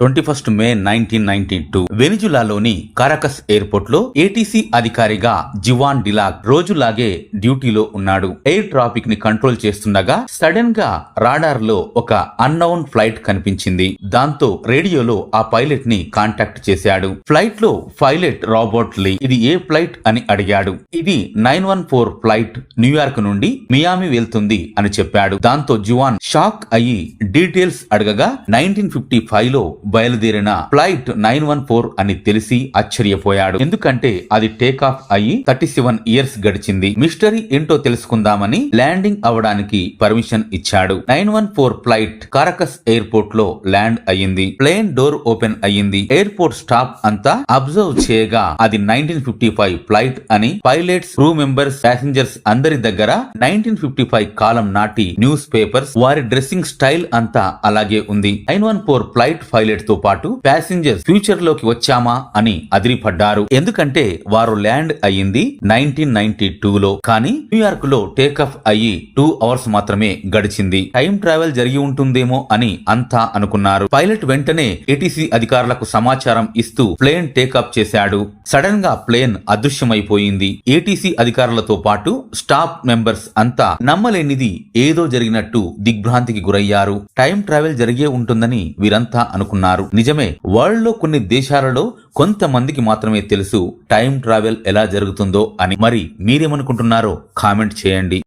Twenty first May nineteen ninety two వెనిజులాలోని Caracas ఎయిర్పోర్ట్లో ATC అధికారిగా జివాన్ డిలాగ్ రోజులాగే డ్యూటీలో ఉన్నాడు. ఎయిర్ ట్రాఫిక్ని కంట్రోల్ చేస్తుండగా సడన్గా రాడార్లో ఒక అన్నౌన్ ఫ్లైట్ కనిపించింది. దాంతో రేడియోలో ఆ పైలట్ని కాంటాక్ట్ చేశాడు. ఫ్లైట్లో పైలట్ రాబర్ట్ లీ. ఇది ఏ ఫ్లైట్ అని అడిగాడు. ఇది nine one four flight New York నుండి మియామి వెళ్తుంది అని చెప్పాడు. దాంతో జువాన్ షాక్ అయ్యి డీటెయిల్స్ అడగగా నైన్టీన్ ఫిఫ్టీ ఫైవ్లో బయలుదేరిన ఫ్లైట్ నైన్ వన్ ఫోర్ అని తెలిసి ఆశ్చర్యపోయాడు. ఎందుకంటే అది టేక్ ఆఫ్ అయ్యి థర్టీ సెవెన్ ఇయర్స్ గడిచింది. మిస్టరీ ఏంటో తెలుసుకుందామని ల్యాండింగ్ అవడానికి పర్మిషన్ ఇచ్చాడు. Nine one four flight Caracas ఎయిర్పోర్ట్లో ల్యాండ్ అయ్యింది. ప్లేన్ డోర్ ఓపెన్ అయ్యింది. ఎయిర్పోర్ట్ స్టాఫ్ అంతా అబ్జర్వ్ చేయగా అది నైన్టీన్ ఫిఫ్టీ ఫైవ్ ఫ్లైట్ అని పైలట్స్ క్రూ మెంబర్స్ ప్యాసింజర్స్ అందరి దగ్గర నైన్టీన్ ఫిఫ్టీ ఫైవ్ కాలం నాటి న్యూస్ పేపర్స్ వారి డ్రెస్సింగ్ స్టైల్ అంతా అలాగే ఉంది. Nine one four flight pilot తో పాటు ప్యాసింజర్స్ ఫ్యూచర్లోకి వచ్చామా అని అదిరిపడ్డారు. ఎందుకంటే వారు ల్యాండ్ అయ్యింది నైన్టీన్ నైన్టీ టూ లో. కానీ న్యూయార్క్లో టేకాఫ్ అయ్యి టూ అవర్స్ మాత్రమే గడిచింది. టైం ట్రావెల్ జరిగి ఉంటుందేమో అని అంతా అనుకున్నారు. పైలట్ వెంటనే ఏటీసీ అధికారులకు సమాచారం ఇస్తూ ప్లేన్ టేకాఫ్ చేశాడు. సడన్గా ప్లేన్ అదృశ్యమైపోయింది. ఏటీసీ అధికారులతో పాటు స్టాఫ్ మెంబర్స్ అంతా నమ్మలేనిది ఏదో జరిగినట్టు దిగ్భ్రాంతికి గురయ్యారు. టైం ట్రావెల్ జరిగే ఉంటుందని వీరంతా అనుకున్నారు. నిజమే వరల్డ్లో కొన్ని దేశాలలో కొంతమందికి మాత్రమే తెలుసు టైం ట్రావెల్ ఎలా జరుగుతుందో అని. మరి మీరేమనుకుంటున్నారో కామెంట్ చేయండి.